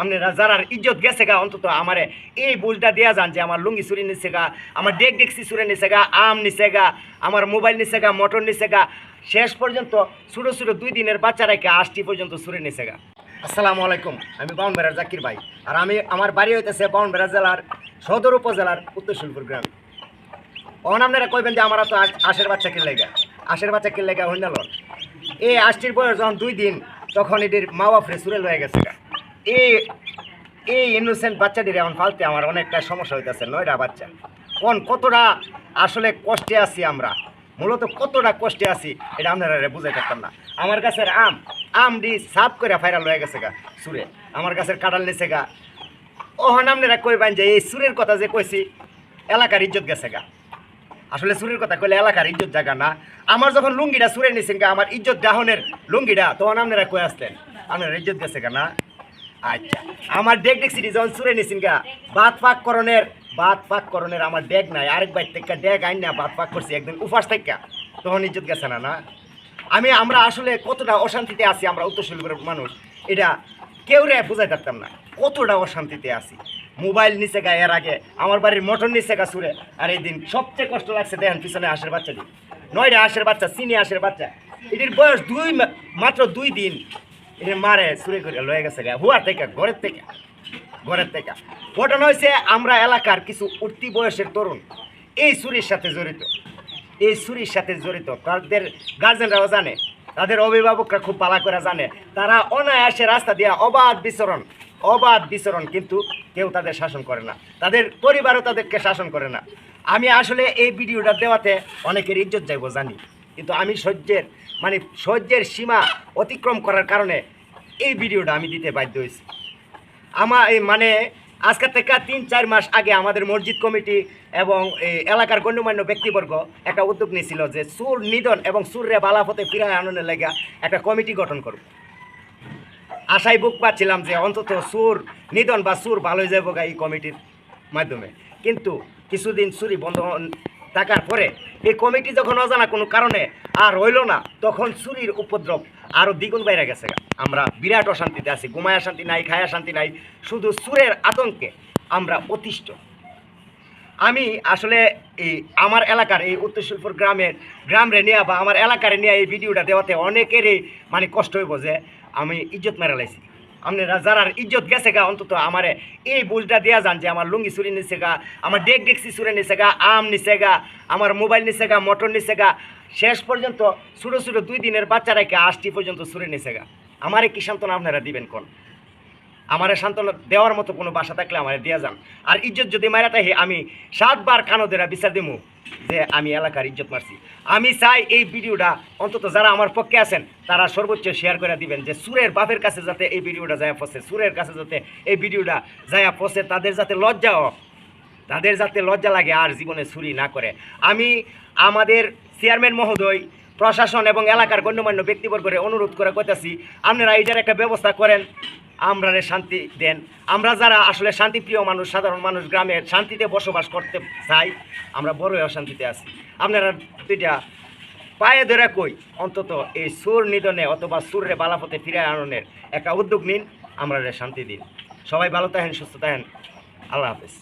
আপনারা যারা ইজ্জত গেছে গা, অন্তত আমারে, এই বুলটা দেয়া যান যে আমার লুঙ্গি চুরি নিচ্ছে গা, আমার ডেক ডেক্সি চুরে নিচ্ছে গা, আম নিচ্ছে গা, আমার মোবাইল নিচ্ছে গা, মোটর নিচ্ছে গা, শেষ পর্যন্ত ছোটো ছোটো দুই দিনের বাচ্চারাকে আষ্টি পর্যন্ত চুরে নিচ্ছে গা। আসসালামু আলাইকুম, আমি বাউন বাউনবেড়ার জাকির ভাই, আর আমি আমার বাড়ি হইতেছে বাউনবেড়া জেলার সদর উপজেলার উত্তর শিলপুর গ্রাম। অন আপনারা কইবেন যে আমরা তো আশ- আশের বাচ্চা কিনলে গা, আশের বাচ্চা কিনলে গা হইল এই আষ্টির বয়স যখন দুই দিন, তখন এটির মা বাপরে সুরেল হয়ে গেছে গা। এই এই ইনোসেন্ট বাচ্চাটির এখন ফালতে আমার অনেকটা সমস্যা হইতেছে নয়টা বাচ্চা। কোন কতটা আসলে কষ্টে আছি আমরা? মূলত কতটা কষ্টে আছি, এটা আপনারা বুঝাই পারতাম না। আমার গাছের আম আম দি সাফ করে ফাইরাল হয়ে গেছে গা, সুরে। আমার গাছের কাঁঠাল নিছে গা। ওহন আপনারা কইবেন যে এই সুরের কথা যে কইছি, এলাকার ইজ্জত গেছে গা। আসলে সুরের কথা কইলে এলাকার ইজ্জত জায়গা না। আমার যখন লুঙ্গিটা সুরে নিছেন গা, আমার ইজ্জত ডাহনের লুঙ্গিটা, তখন আপনারা কই আসতেন আপনার ইজ্জত গেছে গা না? আচ্ছা আমার ডেক দেখছি যখন সুরে নিছেন গা। বাত পাক করণের বাত পাক করণের আমার ডেক নাই। আরেক বাইর থেকে ডেক আইন না বাত পাক করছি, একদিন উপাস থেকে। তখন ইজ্জত গেছে না না? আমি, আমরা আসলে কতটা অশান্তিতে আছি, আমরা উত্তর শিল্পের মানুষ, এটা কেউ রে বুঝাই পারতাম না। কতটা অশান্তিতে আছি। মোবাইল নিচে গা, এর আগে। আমার বাড়ির মোটর নিচে গা সুরে আর এই দিন সবচেয়ে কষ্ট লাগছে, দেখেন, পিছনে হাঁসের বাচ্চাটি। নয়টা হাঁসের বাচ্চা, চিনি হাঁসের বাচ্চা। এটির বয়স দুই মাত্র দুই দিন। মারে সুরে করে লয়ে গেছে গা। হুয়ার থেকে, ঘরের থেকে ঘরের থেকে। ঘটনা হয়েছে আমরা এলাকার কিছু উঠতি বয়সের তরুণ। এই চুরির সাথে জড়িত। এই চুরির সাথে জড়িত। তাদের গার্জেনরাও জানে, তাদের অভিভাবকরা খুব পালা করে জানে। তারা অনায়াসে রাস্তা দিয়ে অবাধ বিচরণ অবাধ বিচরণ কিন্তু কেউ তাদের শাসন করে না। তাদের পরিবারও তাদেরকে শাসন করে না। আমি আসলে এই ভিডিওটা দেওয়াতে অনেকের ইজ্জত যাইব জানি। কিন্তু আমি সহ্যের মানে সহ্যের সীমা অতিক্রম করার কারণে এই ভিডিওটা আমি দিতে বাধ্য হয়েছি। আমার এই মানে আজকের থেকে তিন, চার মাস আগে আমাদের মসজিদ কমিটি এবং এলাকার গণ্যমান্য ব্যক্তিবর্গ একটা উদ্যোগ নিয়েছিল যে সুর নিধন এবং সুররে বালাফতে ফিরায় আনন্দের লেগা একটা কমিটি গঠন করব আশায় বুক পাচ্ছিলাম যে অন্তত সুর নিধন বা সুর ভালো হয়ে যাব এই কমিটির মাধ্যমে। কিন্তু কিছুদিন চুরি বন্ধ থাকার পরে এই কমিটি যখন অজানা কোনো কারণে আর রইল না, তখন চুরির উপদ্রব আরও দ্বিগুণ বাইরে গেছে। আমরা বিরাট অশান্তিতে আছি, ঘুমায়া শান্তি নাই, খায়া শান্তি নাই, শুধু সুরের আতঙ্কে আমরা অতিষ্ঠ। আমি আসলে এই আমার এলাকার এই উত্তর শিল্পুর গ্রামের, গ্রামরে নিয়ে বা আমার এলাকারে নিয়ে এই ভিডিওটা দেওয়াতে অনেকেরই মানে কষ্ট হইব যে আমি ইজ্জত মেরে লাইছি। আপনারা যারা ইজ্জত গেছে গা, অন্তত আমারে। এই বুলটা দেয়া যান যে আমার লুঙ্গি চুরি নিচ্ছে গা, আমার ডেক ডেক্সি চুরে নিচ্ছে গা, আম নিচ্ছে গা, আমার মোবাইল নিচ্ছে গা, মোটর নিচ্ছে গা। শেষ পর্যন্ত ছোটো ছোটো দুই দিনের বাচ্চারাকে আষ্টি পর্যন্ত চুরে নিচ্ছে গা। আমারে কি সান্ত্বনা আপনারা দিবেন কোন? আমারে সান্ত্বনা দেওয়ার মতো কোনো বাসা থাকলে আমারে দিয়া যান। আর ইজ্জত যদি মারা তাহে আমি সাতবার কানোদেরা বিচার দিমু। যে আমি এলাকার ইজ্জত মারছি। আমি চাই এই ভিডিওটা অন্তত যারা আমার পক্ষে আছেন, তারা সর্বোচ্চ শেয়ার করে দিবেন যে সুরের বাপের কাছে যাতে এই ভিডিওটা যায় পৌঁছে সুরের কাছে যাতে এই ভিডিওটা যায় পৌঁছে তাদের যাতে লজ্জা তাদের যাতে লজ্জা লাগে আর জীবনে চুরি না করে। আমি আমাদের চেয়ারম্যান মহোদয়, প্রশাসন এবং এলাকার গণ্যমান্য ব্যক্তিবর্গের অনুরোধ করে কইতাছি, আপনারা এইটার একটা ব্যবস্থা করেন আমরা শান্তি দেন। আমরা যারা আসলে শান্তিপ্রিয় মানুষ, সাধারণ মানুষ, গ্রামে শান্তিতে বসবাস করতে চাই, আমরা বড়ই অশান্তিতে আছি। আপনারা দুইটা পায়ে ধরে কই, অন্তত এই সুর নিধনে অথবা সুরে বালাপথে ফিরে আননের একটা উদ্যোগ নিন আমরা শান্তি দিন। সবাই ভালো থাকেন, সুস্থ থাকেন। আল্লাহ হাফেজ।